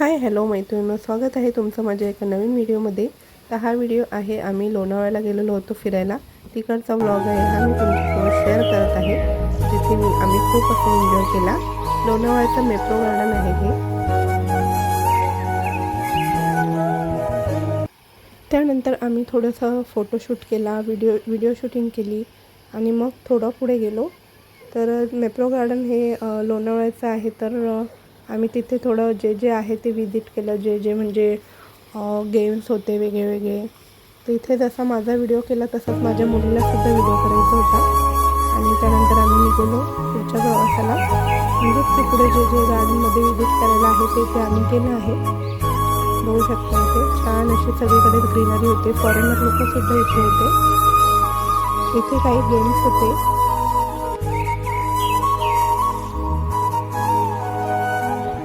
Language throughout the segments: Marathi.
हाय हॅलो मैत्रिणींनो स्वागत आहे तुमचं माझ्या एका नवीन व्हिडिओमध्ये. तर हा व्हिडिओ आहे आम्ही लोणावळ्याला गेलेलो होतो फिरायला. तिकडचा व्लॉग आहे हा मी तुमच्यासोबत शेअर करत आहे. जिथे मी आम्ही खूप असा एन्जॉय केला. लोणावळ्याचं मेट्रो गार्डन आहे हे. त्यानंतर आम्ही थोडंसं फोटोशूट केला व्हिडिओ व्हिडिओ शूटिंग केली आणि मग थोडं पुढे गेलो. तर मेट्रो गार्डन हे लोणावळ्याचं आहे तर आम्ही तिथे थोडं जे जे आहे ते विजिट केलं. जे जे म्हणजे गेम्स होते वेगळे वेगळे. तिथे जसा माझा व्हिडिओ केला तसाच माझ्या मुलीला सुद्धा व्हिडिओ करायचा होता. आणि त्यानंतर आम्ही निघालो पुढच्या प्रवासाला. म्हणजे तिकडे जे जे गार्डनमध्ये विजिट करायला आहे ते ते आम्ही केलं आहे. बघू शकता ते छान अशी सगळीकडे ग्रीनरी होते. फॉरेनर लोकसुद्धा इथे होते. इथे काही गेम्स होते.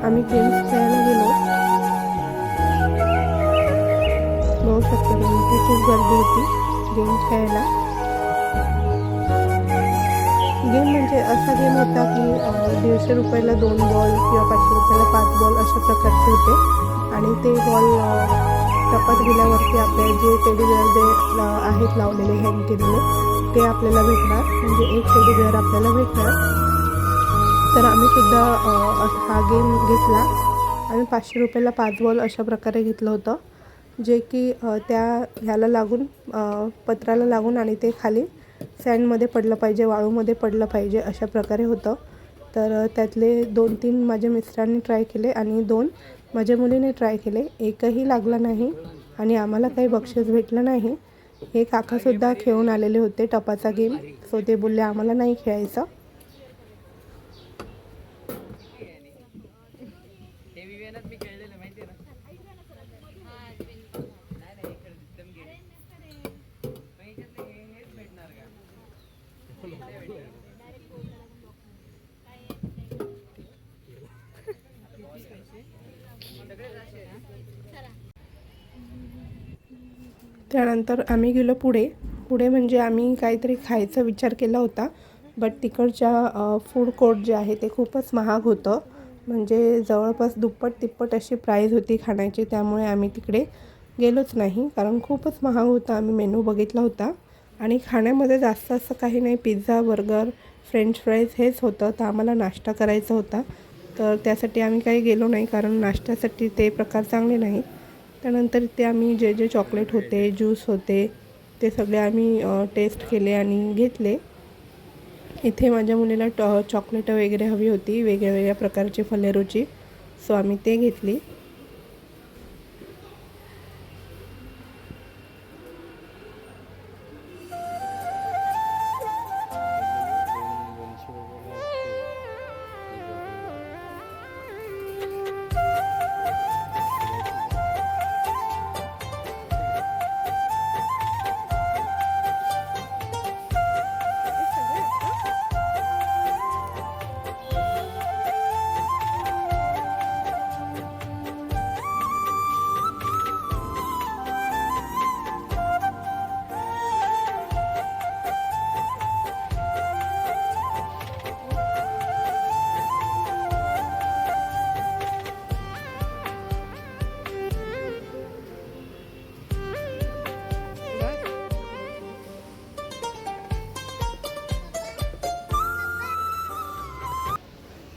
आम्ही गेम्स खेळायला गेलो. बघू शकता तुम्ही खूप गर्दी होती गेम खेळायला. गेम म्हणजे असा गेम होता की दीडशे रुपयाला दोन बॉल किंवा पाचशे रुपयाला पाच बॉल अशा प्रकारचे होते. आणि ते बॉल टपात गेल्यावरती आपले जे टेडीवेअर जे आहेत लावलेले हँग केलेले ते आपल्याला भेटणार. म्हणजे एक टेडीवेअर आपल्याला भेटणार. तर आम्ही सुद्धा हा गेम घेतला. आम्ही पाचशे रुपयाला पाच बॉल अशा प्रकारे घेतलं होतं. जे की त्या ह्याला लागून पत्राला लागून आणि ते खाली सँडमध्ये पडलं पाहिजे वाळूमध्ये पडलं पाहिजे अशा प्रकारे होतं. तर त्यातले दोन तीन माझ्या मिस्टरांनी ट्राय केले आणि दोन माझ्या मुलीने ट्राय केले. एकही लागला नाही आणि आम्हाला काही बक्षीस भेटलं नाही. हे काकासुद्धा खेळून आलेले होते टपाचा गेम सो ते बोलले आम्हाला नाही खेळायचं हे विवेनात मी खेळलेलं माहिती आहे ना नाही नाही इकडे एकदम गेले मग याच्यातले हे हेच भेटणार का नाही भेटणार. सगळेच असे आहे. त्यानंतर आम्ही गेलो पुढे. पुढे म्हणजे आम्ही काहीतरी खायचा विचार केला होता बट तिकडच्या फूड कोर्ट जे आहे ते खूपच महाग होतं. म्हणजे जवळपास दुप्पट तिप्पट अशी प्राईज होती खाण्याची त्यामुळे आम्ही तिकडे गेलोच नाही. कारण खूपच महाग होता. आम्ही मेनू बघितला होता. आणि खाण्यामध्ये जास्त असं काही नाही. पिझ्झा बर्गर फ्रेंच फ्राईज हेच होतं. तर आम्हाला नाश्ता करायचा होता. तर त्यासाठी आम्ही काही गेलो नाही कारण नाश्त्यासाठी ते प्रकार चांगले नाहीत त्यानंतर ते आम्ही जे जे चॉकलेट होते ज्यूस होते ते सगळे आम्ही टेस्ट केले आणि घेतले. इथे माझ्या मुलीला टॉ चॉकलेटं वगैरे हवी होती. वेगळ्या वेगळ्या प्रकारची फलेरोची. सो आम्ही ते घेतली.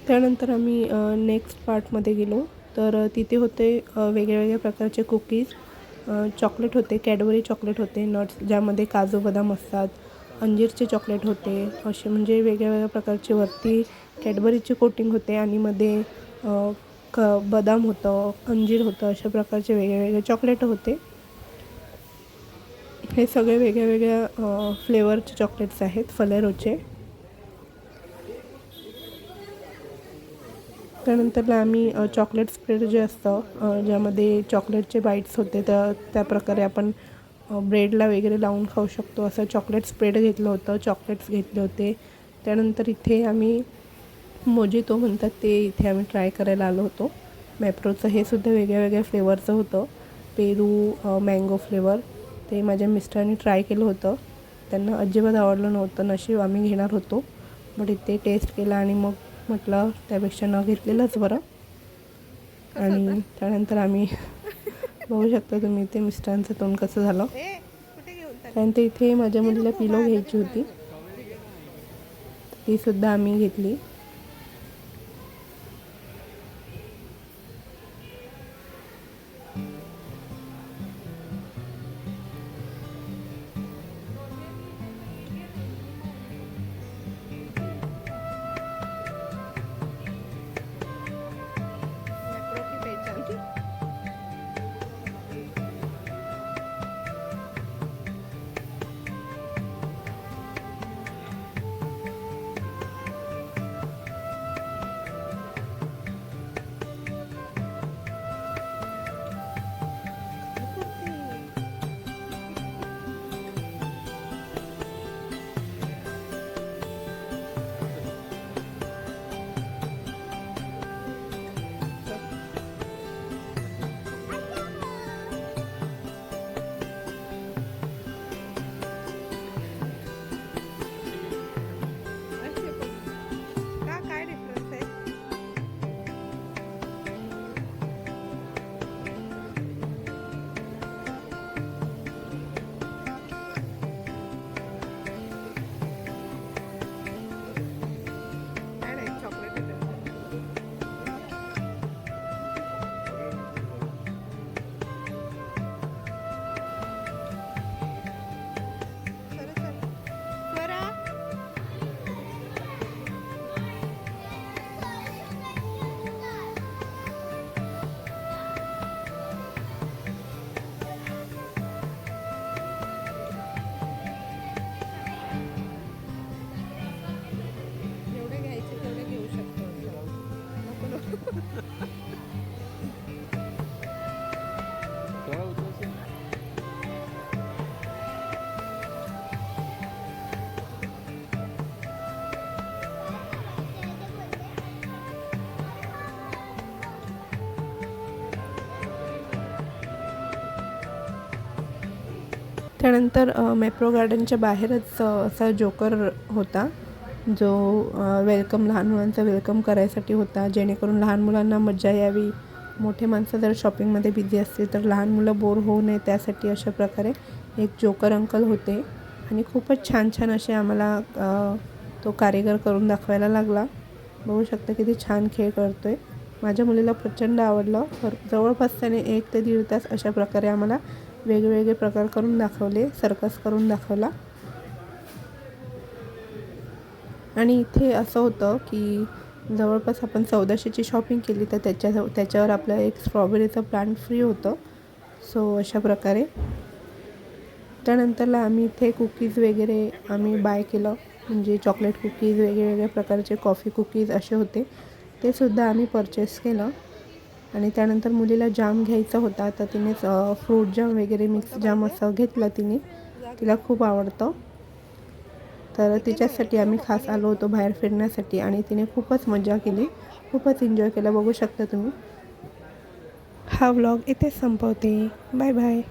त्यानंतर आम्ही नेक्स्ट पार्टमध्ये गेलो. तर तिथे होते वेगळ्यावेगळ्या वेगळ्या वेगळ्या प्रकारचे कुकीज चॉकलेट होते कॅडबरी चॉकलेट होते नट्स ज्यामध्ये काजू बदाम असतात अंजीरचे चॉकलेट होते असे म्हणजे वेगळ्या वेगळ्या प्रकारचे वरती कॅडबरीचे कोटिंग होते आणि मध्ये क बदाम होतं अंजीर होतं अशा प्रकारचे वेगळे वेगळे चॉकलेट होते. हे सगळे वेगळ्या वेगळ्या फ्लेवरचे चॉकलेट्स आहेत फलेरोचे. त्यानंतरला आम्ही चॉकलेट स्प्रेड जे असतं ज्यामध्ये चॉकलेटचे बाईट्स होते तर त्या प्रकारे आपण ब्रेडला वगैरे लावून खाऊ शकतो. असं चॉकलेट स्प्रेड घेतलं होतं चॉकलेट्स घेतले होते. त्यानंतर इथे आम्ही मोजितो म्हणतात ते इथे आम्ही ट्राय करायला आलो होतो. मॅप्रोचं हे सुद्धा वेगळ्या वेगळ्या फ्लेवरचं होतं. पेरू मँगो फ्लेवर ते माझ्या मिस्टरांनी ट्राय केलं होतं. त्यांना अजिबात आवडलं नव्हतं नशीब आम्ही घेणार होतो. बट इथे टेस्ट केला आणि मग म्हटलं त्यापेक्षा न घेतलेलंच बरं. आणि त्यानंतर आम्ही बघू शकता तुम्ही इथे मिस्टरांचं तोंड कसं झालं. त्यानंतर इथे माझ्या मुलीला पिलो घ्यायची होती. ती सुद्धा आम्ही घेतली. त्यानंतर मेप्रो गार्डनच्या बाहेरच असा जोकर होता. जो वेलकम लहान मुलांचा वेलकम करायसाठी होता जेणेकरून लहान मुलांना मज्जा यावी. मोठे माणसं जर शॉपिंगमध्ये बिझी असतील तर लहान मुलं बोर होऊ नये त्यासाठी अशा प्रकारे एक जोकर अंकल होते. आणि खूपच छान छान असे आम्हाला तो कारीगर करून दाखवायला लागला. बघू शकता किती छान खेळ करतोय. माझ्या मुलीला प्रचंड आवडलं. तर जवळपास त्याने एक ते दीड तास अशा प्रकारे आम्हाला वेगवेगळे प्रकार करून दाखवले सर्कस करून दाखवला. आणि इथे असं होतं की जवळपास आपण चौदाशेची शॉपिंग केली तर त्याच्या त्याच्यावर आपलं एक स्ट्रॉबेरीचं प्लांट फ्री होतं. सो अशा प्रकारे. त्यानंतरला आम्ही इथे कुकीज वगैरे आम्ही बाय केलं. म्हणजे चॉकलेट कुकीज वेगळ्या प्रकारचे कॉफी कुकीज असे होते. ते सुद्धा आम्ही परचेस केलं. आणि त्यानंतर मुलीला जाम घ्यायचा होता तर तिने फ्रूट जाम वगैरे मिक्स जाम असं घेतलं तिने. तिला खूप आवडतं. तर तिच्यासाठी आम्ही खास आलो होतो बाहेर फिरण्यासाठी आणि तिने खूपच मजा केली. खूपच एन्जॉय केला. बघू शकता तुम्ही. हा व्लॉग इथेच संपवते. Bye bye